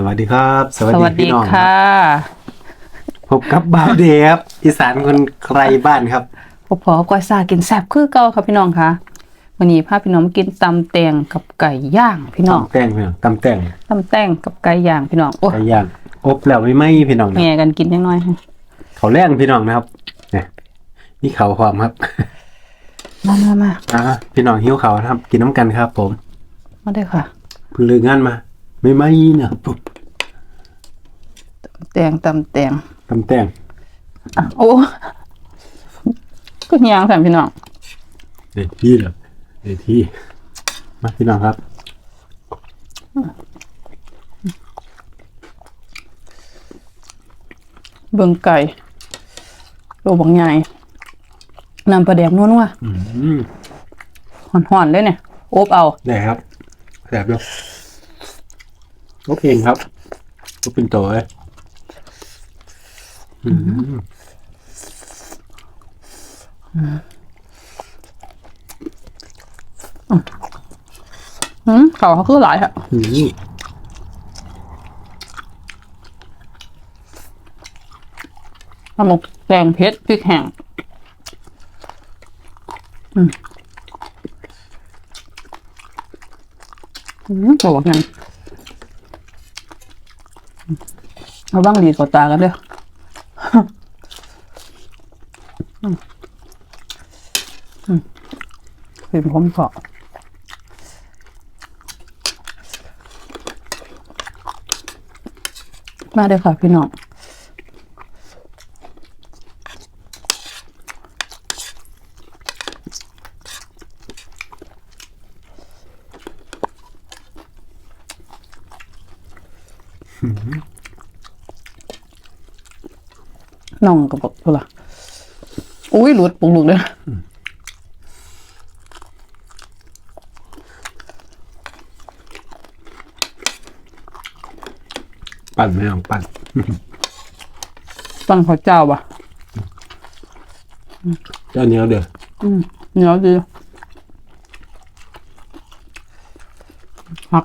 สวัสดีครับสวัสสดีวัสดีพี่น้องค่ะพบกับบ่าวเดฟครับอีสานคนใครบ้านครับพอพอกอยซากินแซ่บคือเก่าค่ะพี่น้องค่ะวันนี้พาพี่น้องมากินตำแตงกับไก่ย่างพี่น้องตำแตงพี่น้องตำแตงตำแตงกับไก่ย่างพี่น้องโอ้ไก่ย่างอบแล้วไม่ไหมพี่น้องนะแง่กันกินยังน้อยเขาวแรงพี่น้องนะครับเนี่ยนี่เขาวความครับมามามาอ่าพี่น้องหิวเขาวนะครับ กินน้ำกันครับ ผมมาได้อค่ะเพิ่งเลิกงานมา ไม่ไหมเนี่ยปุ๊บแตงตำแตงตำแตงอะโอ้ก็ยางแซ่บพี่น้องเด็ดที่เหรอเด็ดที่ มาพี่น้องครับเบิ่งไก่โลบังใหญ่น้ำปลาแดกนัวอืมๆห่อนๆเลยเนี่ย โอบเอา ได้ครับแสบด้วย อบเองครับอบเป็นตัวเลยอืมอืมเขาเขาคือหลายค่ะอืมน้ำหมกแดงเพชรพริกแห้งอืมอืมโหไง เอาบ้างดีกว่าตากันเด้อเป็นผมเกาะมาเด้อค่ะพี่น้อง น้องก็บอกพูดละอุ้ยหลุดปุกหลุดเลยปั่นไม่ต้องปั่นตั้งข้าวเจ้าป่ะเจ้าเหนี้ยวเด้ออืมเหนียวดีผัก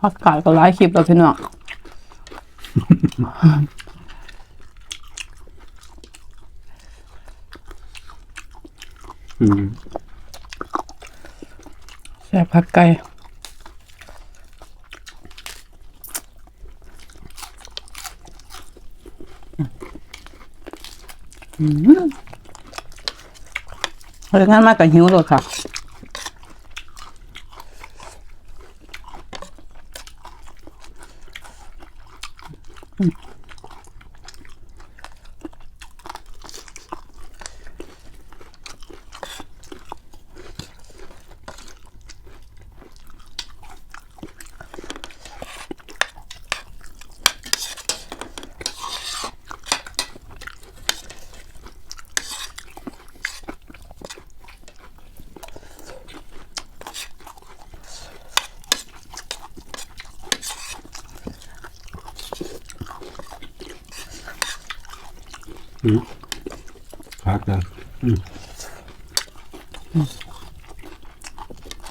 ผักกาดก็หลายคลิปแล้วพี่น้องอืม แซ่บผักไก่อืมเรื่องงานมากกับหิวเลยค่ะ พักนะอืม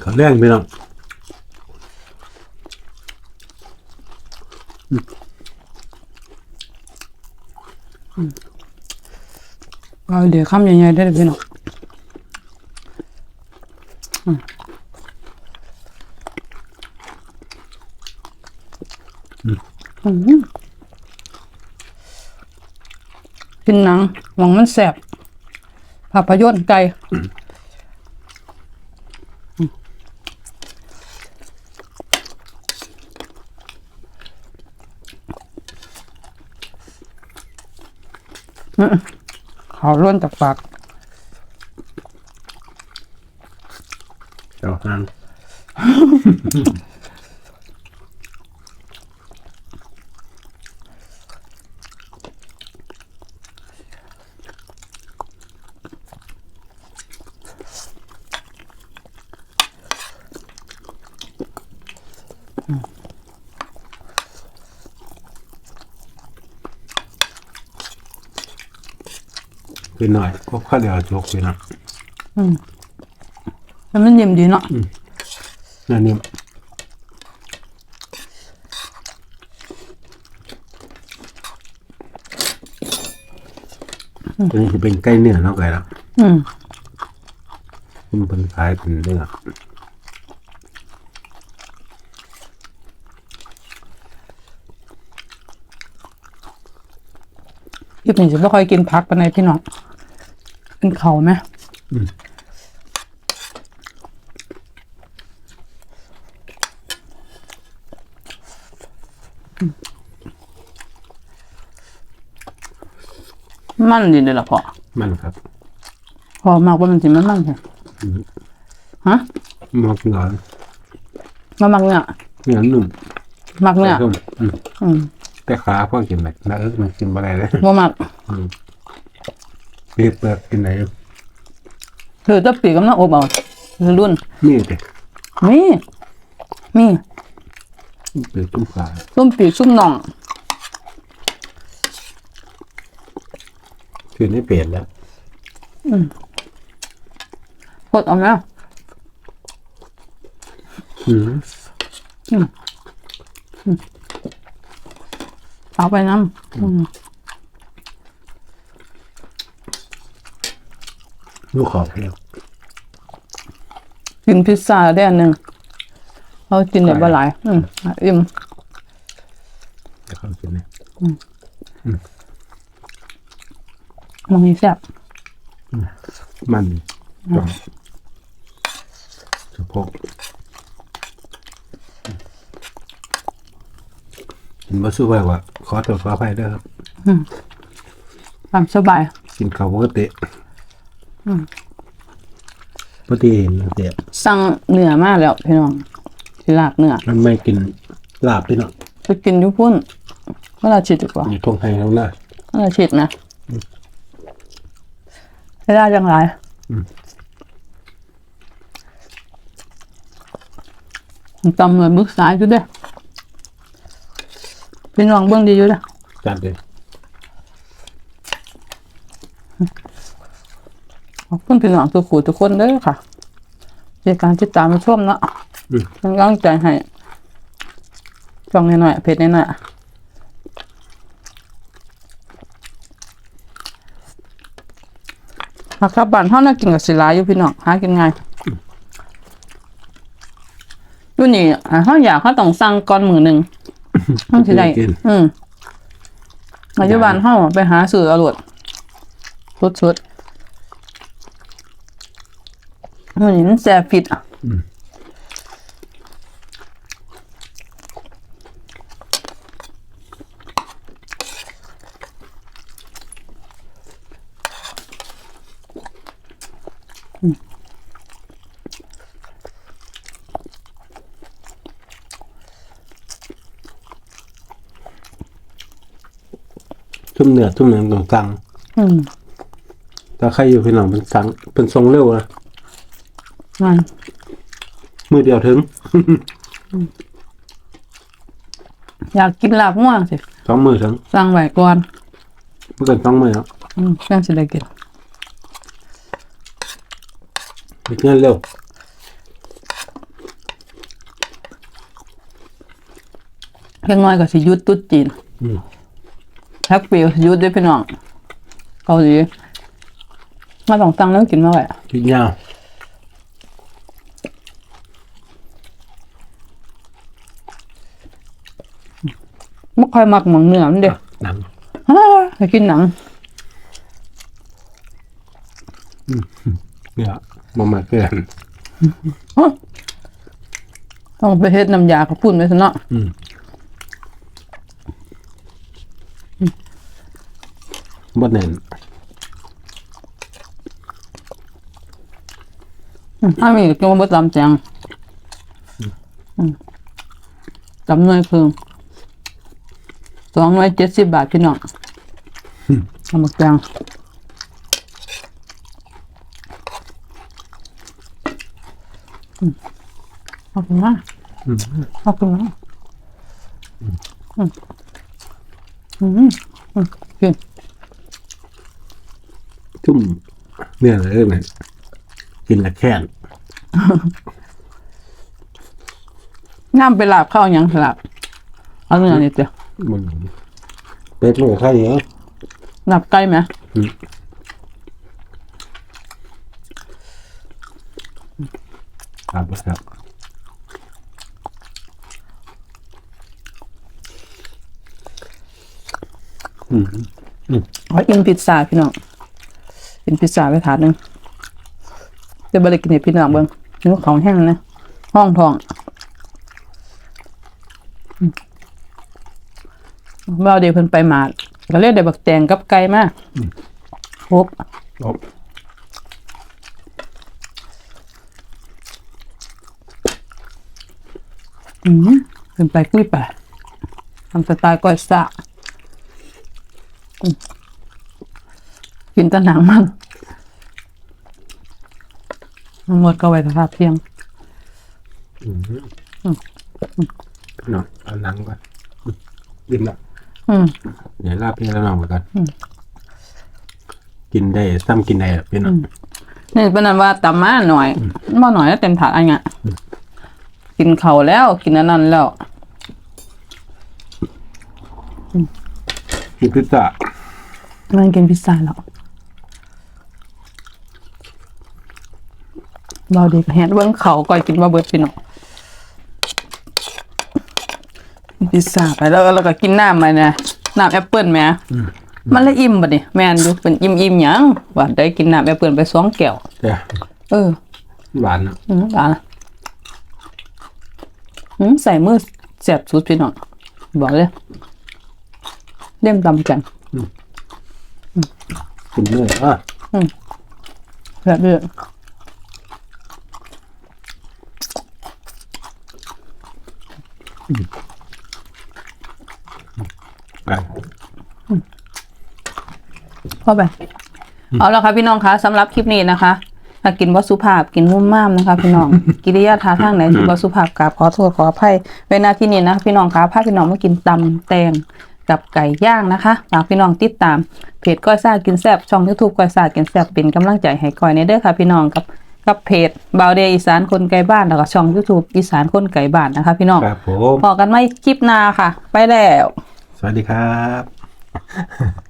เขาแรงไปน้องเอาเดี๋ยวคำใหญ่ๆได้เลยพี่น้องอืมอืม กินหนัง หวังมันแสบภาพยนตร์ไก่อืมขาวล้วนจากปากเจ้าหัน คือหน่อยก็ข้าวเดียวจกไปนะแล้วมันเย็มดีเนาะเนื้อนิ่มอันนี้จะเป็นใกล้เนื้อเนาะไก่แล้วอืมมันเป็นคล้ายเป็นเนื้อ ลิปนี้จะไม่ค่อยกินพักปานในพี่น้องเป็นเขาไหมมันดีเลยล่ะพ่อ มันครับ พอมากว่ามันสิมันมันเหรอฮะมันกินก่อนมามักเนี่ยเนื้อนุ่มมักเนี่ยนุ่มอืมอืม แต่ขาพ่อกินไหมแล้วเออมันกินอะไรเลยว่ามักเปรียบเปลือกกินไหนคือจะปีกกับน้าอบเอาคือรุ่นนี่เด็กมีมีเปลือกตุ้มขาซุ่มปีกซุ่มหน่องคือนี่เปลี่ยนแล้วกดเอาไหมอืม เอาไปน้ำอืมลูกขอบแล้วกินพิซซ่าได้อันหนึ่งเรากินได้บ่หลาย อืมอะอิ่มจะเข้ากินเนี่ยมองนี้แซ่บมันจอมสะโพกกินมาสู้ไปว่า ขอตัวขออภัยด้วยครับตามสบายกินข้าวปกติปกติเห็นเดี๋ยวสั่งเนื้อมาแล้วพี่น้องสิลาบเนื้อมันไม่กินลาบพี่เนาะไปกินอยุพุ่นเวลาฉีดดีกว่าอยู่ทงไทยแล้วนะเวลาฉีดนะไม่ได้จังไรตำเหมือนมึกสายอยู่เด้ อพี่น้องเบื้องดีอยู่เด้อจัดเลยขอบคุณพี่น้องทุกผู้ทุกคนเด้อค่ะในการติดตามมาชมเนาะอืมเป็นกำลังใจให้ช่องหน่อยๆเพจหน่อยๆผักกลับบ้านเฮาน่ากินกับสิหลายอยู่พี่น้องหากินง่ายอยู่นี่อ่าเฮาอยากเฮาต้องสั่งก่อนมื้อหนึง เฮาสิได้กิน อืมปัจจุบันเฮาไปหาซื้อเอาโลดสุดๆมื้อนี้มันแซ่บผิดอะ ทุ่มเนื้อทุ่มเนื้อต้องสั่งอืมถ้าใครอยู่พี่น้องเป็นสั่งเป็นทรงเร็วนะมันมือเดียวถึง อยากกินลาบง่วงสิสองมือถึงสั่งไว้ก่อนเมื่อเกินสองมือแล้วอืมเพื่อนสิได้กินมีเงินเร็วเพียงน้อยก็สิหยุดตุ๊ดจีน อืม แฮปปี้หยุดด้วยพี่น้องเกาหลีมาต้องสั่งแล้วกินมาไว้กินยาวไม่ค่อยมักหมังเนื้อมันเด้อหนังฮ่าให้กินหนังเนี่ยมามาเกินต้องไปเฮ็ดน้ำยากับพุ่นไปซะเนาะ อืม บ่เน่นอืมถ้ามีก็มาเบิดตำแจงอืมตำหน่วยเพิ่งสองหน่วยเจ็ดสิบบาทพี่น้องทำหมกแจงอืมขอบคุณมากอืมขอบคุณมากอืมอืมอืม อืมกินทุ่มเนี่ยเลยเนี่ยกินละแค่นน้ำไปลาบข้าวหยังลาบเอาเนื้อนี่เจ้ะมันเป็ดมือใครเองลาบไก่ไหมครับครับเอาอินพิซซ่าพี่น้อง กินพิซซ่าไปถาดหนึ่งจะบริกินให้พี่น้องเบิ้งนิ้วเขาแห้งนะ ห้องทองอืมเราเดี๋ยวเพิ่นไปหมาดก็เรียกได้บักแตงกับไก่มาครบจบอืมเป็นไปกุ้ยไปทำสไตล์ก้อยสะอืม กินแตะหนังมันมันหมดก็ไว้สภาพเพียงเนาะเอาหนังก่อนกินละอืมเดี๋ยวลาบพี่แล้วน้องเหมือนกันกินได้ซ้ำกินได้อะพี่น้องนี่เป็นนั้นว่าตำมาหน่อยมาหน่อยแล้วเต็มถาดอันเนี้ยกินเขาวแล้ว กินอันนั้นแล้วกินพิซซ่ามันกินพิซซ่าแล้ว เราเด็กเห็นเบิ้งเขาก่อยกินว่าเบิดพี่น้องกินพิซซ่าไปแล้วแล้วก็กินน้ำมาเนี่ยน้ำแอปเปิ้ลแหม่มันเลยอิ่มบัดนี่แม่นอยู่เป็นอิ่มอิ่มๆหยังว่าได้กินน้ำแอปเปิ้ลไปสองแก้วแต่เออหวานเนาะอืมหวานอะอืมใส่มือเสียบสุดพี่น้องบอกเลยเล่มดำกันกินเนื้ออะแบบเดือด ไปเข้าไป เอาละค่ะพี่น้องคะสำหรับคลิปนี้นะคะถ้ากินวัสุภาพกินมุ่มม่ามนะคะพี่น้อง กิริยาท่าทางไหนที่วัสุภาพกราบขอโทษขออภัยเวลาที่นี้นะพี่น้องคะพาพี่น้องมากินตำแตงกับไก่ย่างนะคะฝากพี่น้องติดตามเพจก้อยซ่ากินแซบช่องยูทูบก้อยซ่ากินแซบเป็นกำลังใจให้ก้อยในเด้อค่ะพี่น้องกับ กับเพจบาวเดอีสานคนไกลบ้านแล้วก็ช่อง YouTube อีสานคนไกลบ้านนะคะ พี่น้องครับผมพอกันไหมคลิปหน้าค่ะ ไปแล้ว สวัสดีครับ